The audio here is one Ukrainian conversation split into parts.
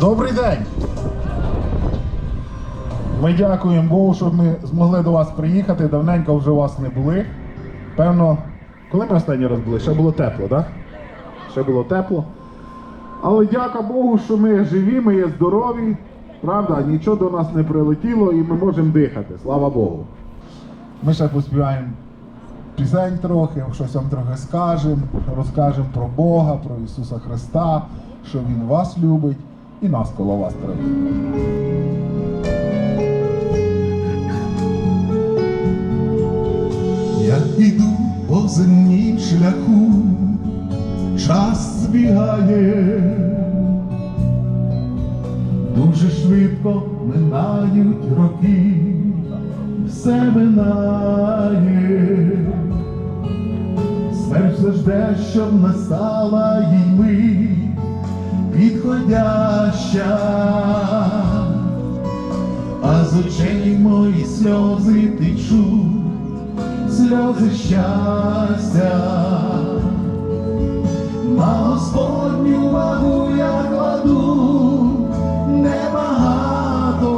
Добрий день! Ми дякуємо Богу, що ми змогли до вас приїхати. Давненько вже у вас не були. Певно, коли ми останній раз були? Ще було тепло, так? Ще було тепло. Але дяка Богу, що ми живі, ми є здорові. Правда, нічого до нас не прилетіло і ми можемо дихати. Слава Богу. Ми ще поспіваємо пісень трохи, щось вам трохи скажемо, розкажемо про Бога, про Ісуса Христа, що Він вас любить і нас коло вас тримає. Я іду по земнім шляху, час збігає, дуже швидко минають роки, все минає, смерть завжди, щоб настала їй мить підходяща а з очей мої сльози течуть, сльози щастя. На Господню вагу я кладу небагато,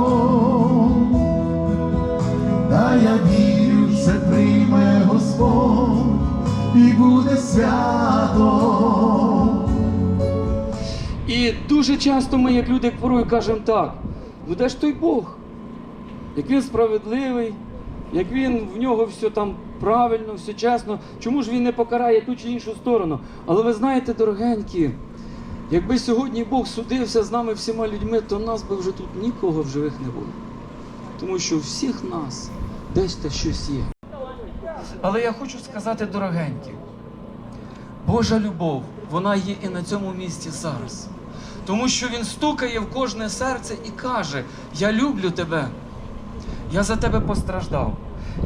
та я вірю, все прийме Господь і буде свято. І дуже часто ми, як люди, як порою кажемо так: ну де ж той Бог? Як він справедливий, як він в нього все там правильно, все чесно, чому ж він не покарає ту чи іншу сторону? Але ви знаєте, дорогенькі, якби сьогодні Бог судився з нами всіма людьми, то нас би вже тут нікого в живих не було. Тому що у всіх нас десь те щось є. Але я хочу сказати, дорогенькі, Божа любов, вона є і на цьому місці зараз. Тому що Він стукає в кожне серце і каже: Я люблю тебе, я за тебе постраждав.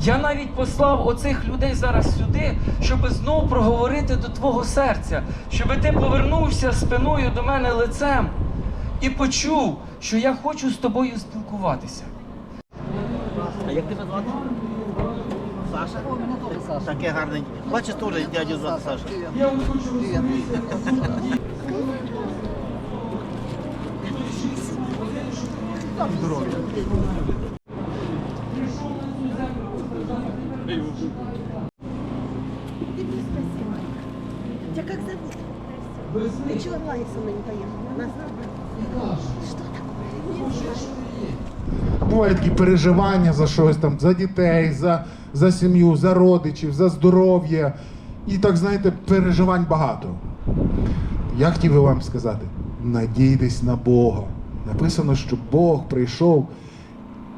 Я навіть послав оцих людей зараз сюди, щоб знов проговорити до твого серця, щоб ти повернувся спиною до мене лицем і почув, що я хочу з тобою спілкуватися. А як тебе звати? Саша? Таке гарне. Бачиш, теж дядю звати Саша. Я вам хочу Тебя как зовут? Ты чего Ваня со мной не поехала? Назад? Что такое? Бувають переживання за щось там, за дітей, за, за сім'ю, за родичів, за здоров'я. І так, знаєте, переживань багато. Я хотів би вам сказати: надійтесь на Бога. Написано, що Бог прийшов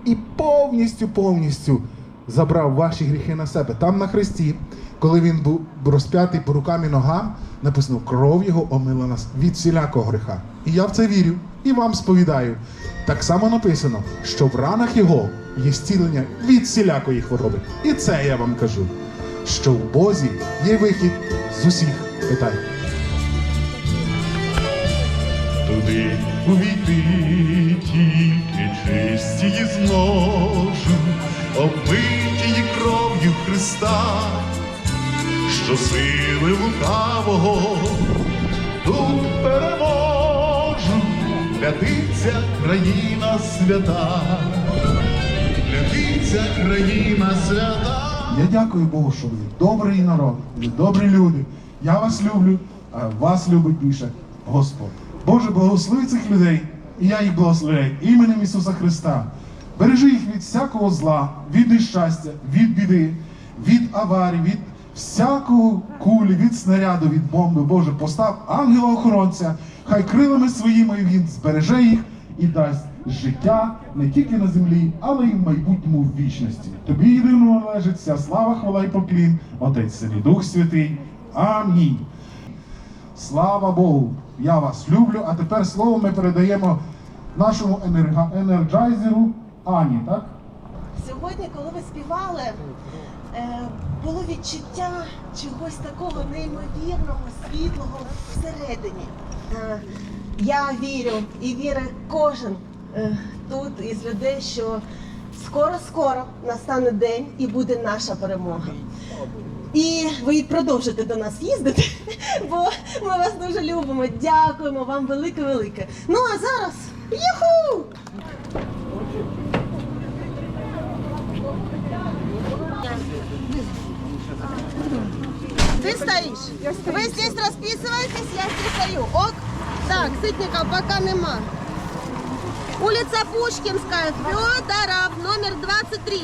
і повністю, повністю забрав ваші гріхи на себе. Там на хресті, коли він був розп'ятий по рукам і ногам, написано, кров його омила нас від всілякого гріха. І я в це вірю і вам сповідаю. Так само написано, що в ранах його є зцілення від всілякої хвороби. І це я вам кажу, що в Бозі є вихід з усіх питань. Туди увійти тільки чисті і зможу, обмиті кров'ю Христа, що сили лукавого тут переможу, Святиться країна свята, святиться країна свята. Я дякую Богу, що ви добрий народ, ви добрі люди. Я вас люблю, а вас любить більше Господь. Боже, благослови цих людей, і я їх благословляю іменем Ісуса Христа. Бережи їх від всякого зла, від нещастя, від біди, від аварій, від всякого кулі, від снаряду, від бомби. Боже, постав ангела-охоронця, хай крилами своїми він збереже їх і дасть життя не тільки на землі, але й в майбутньому в вічності. Тобі єдиному належить вся слава, хвала й поклін, Отець Син і Дух Святий. Амінь. Слава Богу! Я вас люблю. А тепер слово ми передаємо нашому енерга- енерджайзеру Ані, так? Сьогодні, коли ви співали, е, було відчуття чогось такого неймовірного, світлого всередині. Е, я вірю і вірить кожен е, тут із людей, що скоро-скоро настане день і буде наша перемога. І ви продовжите до нас їздити, бо ми вас дуже любимо. Дякуємо вам велике-велике. Ну а зараз Юху! Ты стоишь? Вы здесь расписываетесь, я здесь стою. Ок? Так, Сытников пока нема. Улица Пушкинская, Федоров, номер 23.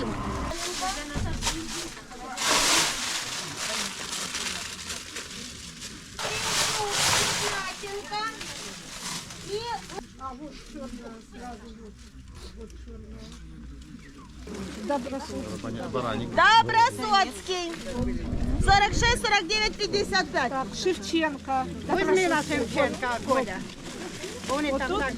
А, вот Добросоцкий. Добросоцкий. 46, 49, 55. Так, Шевченко. Возьми на Шевченко, Коля. Он и вот там тут? так.